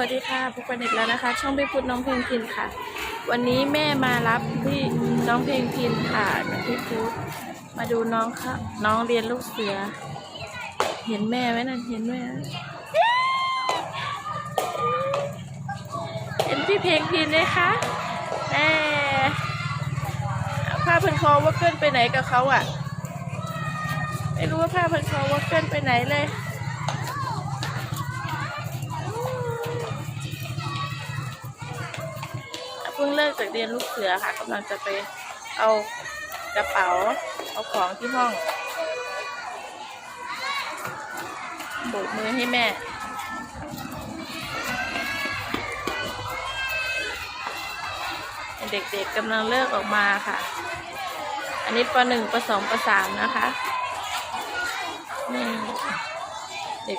วัสดีค่ะพบกันอีกแล้วนะคะ ช่องพี่พุทธน้องเพลงพินค่ะ วันนี้แม่มารับพี่น้องเพลงพินค่ะกับพี่พุทธมาดูน้องค่ะน้องเรียนลูกเสือ เห็นแม่ไหมนั่นเห็นแม่ไหมเห็นพี่เพลงพินไหมคะแม่ผ้าพันคอว่าเกินไปไหนกับเขาอะ ไม่รู้ว่าผ้าพันคอว่าเกินไปไหนเลย เพิ่งเลิกจากเรียนลูกเสือค่ะกำลังจะไปเอากระเป๋า เอาของที่ห้องโบกมือให้แม่เด็กๆกำลังเลิกออกมาค่ะ อันนี้ปหนึ่งปสองปสามนะคะนี่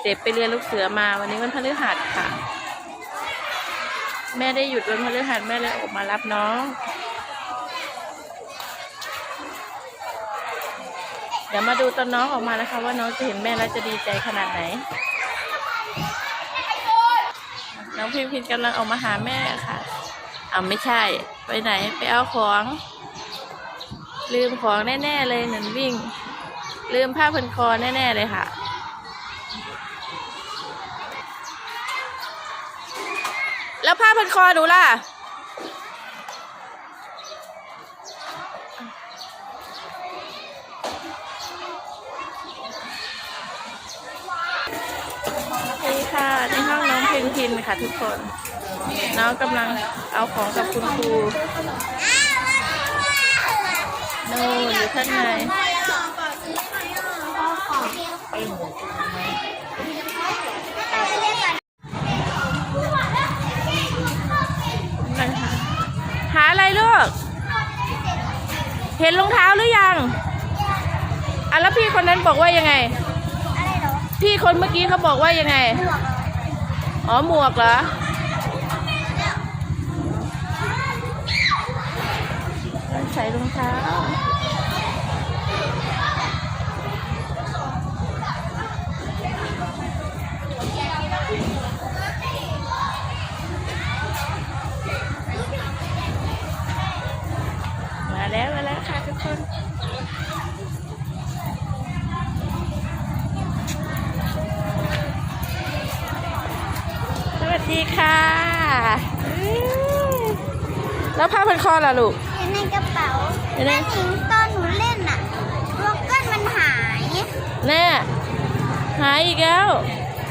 เด็กๆไปเรียนลูกเสือมาวันนี้วันพฤหัสค่ะ แม่ได้หยุดวันพฤหัสแม่เลยออกมารับน้อง เดี๋ยวมาดูตอนน้องออกมานะคะ ว่าน้องจะเห็นแม่แล้วจะดีใจขนาดไหน น้องพิมพินกำลังออกมาหาแม่ค่ะเอาไม่ใช่ ไปไหนไปเอาของ ลืมของแน่ ๆ เลยหนันวิ่ง ลืมผ้าพันคอแน่ ๆ เลยค่ะ แล้วผ้าพันคอหนูล่ะ นี่ค่ะในห้องน้องเพนพินค่ะทุกคน น้องกำลังเอาของกับคุณครูโน่นอยู่ข้างในนั่นค่ะหาอะไรลูก เห็นรองเท้าหรือยังอะแล้วพี่คนนั้นบอกว่ายังไง อะไรเหรอพี่คนเมื่อกี้เขาบอกว่ายังไง หมวกเหรออ๋อหมวกเหรอ ใส่รองเท้า สวัสดีค่ะอื้อแล้วผ้าพันคอล่ะลูก อยู่ในกระเป๋าอยู่ใน แม่หญิงตอนหนูเล่นน่ะวงเกิลมันหายแน่หายอีกแล้ว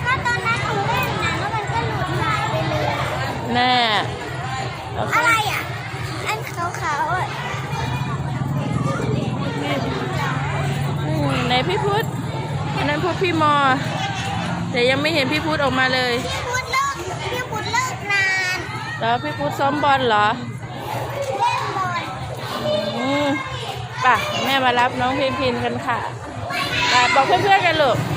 ถ้าตอนนั้นหนูเล่นนะแล้วมันก็หลุดหายไปเลย แน่แล้วก็อะไรอะ พี่พุทธอันนั้นพุทธพี่มอ แต่ยังไม่เห็นพี่พุทธออกมาเลยพี่พุดเลิกพี่พุดเลิกนานแล้วพี่พุทธซ้อมบอลเหรอเล่นบอลอืมไป่ะแม่มารับน้องพินพินกันค่ะไปบอกเพื่อนๆกันลูกพ